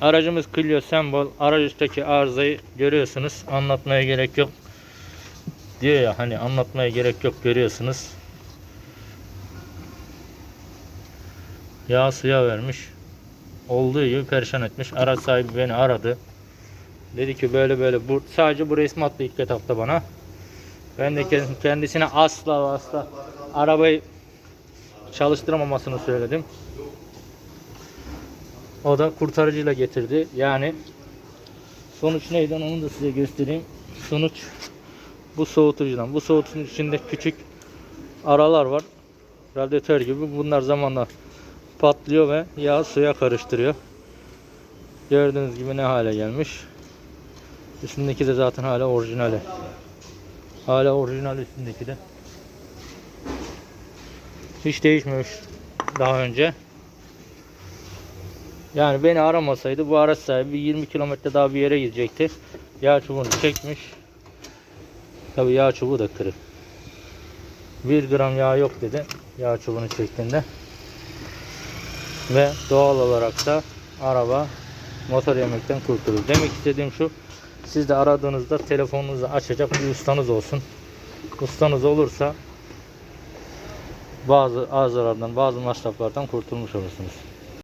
Aracımız Clio Sembol. Araçtaki arızayı görüyorsunuz. Anlatmaya gerek yok. Diyor ya hani anlatmaya gerek yok görüyorsunuz. Yağ suya vermiş. Olduğu gibi perişan etmiş. Araç sahibi beni aradı. Dedi ki böyle böyle bu sadece bu resmi attı ilk etapta bana. Ben de kend- kendisine asla asla arabayı çalıştırmamasını söyledim. O da kurtarıcıyla getirdi. Yani sonuç neydi onu da size göstereyim. Sonuç bu soğutucudan. Bu soğutucunun içinde küçük aralar var. Radyatör gibi. Bunlar zamanla patlıyor ve yağ suya karıştırıyor. Gördüğünüz gibi ne hale gelmiş. Üstündeki de zaten hala orijinali. Hala orijinal üstündeki de. Hiç değişmemiş daha önce. Yani beni aramasaydı bu araç sahibi 20 kilometre daha bir yere gidecekti. Yağ çubuğunu çekmiş. Tabi yağ çubuğu da kırık. 1 gram yağ yok dedi yağ çubuğunu çektiğinde. Ve doğal olarak da araba motor yemekten kurtulur. Demek istediğim şu. Siz de aradığınızda telefonunuzu açacak bir ustanız olsun. Ustanız olursa bazı arızalardan, bazı masraflardan kurtulmuş olursunuz.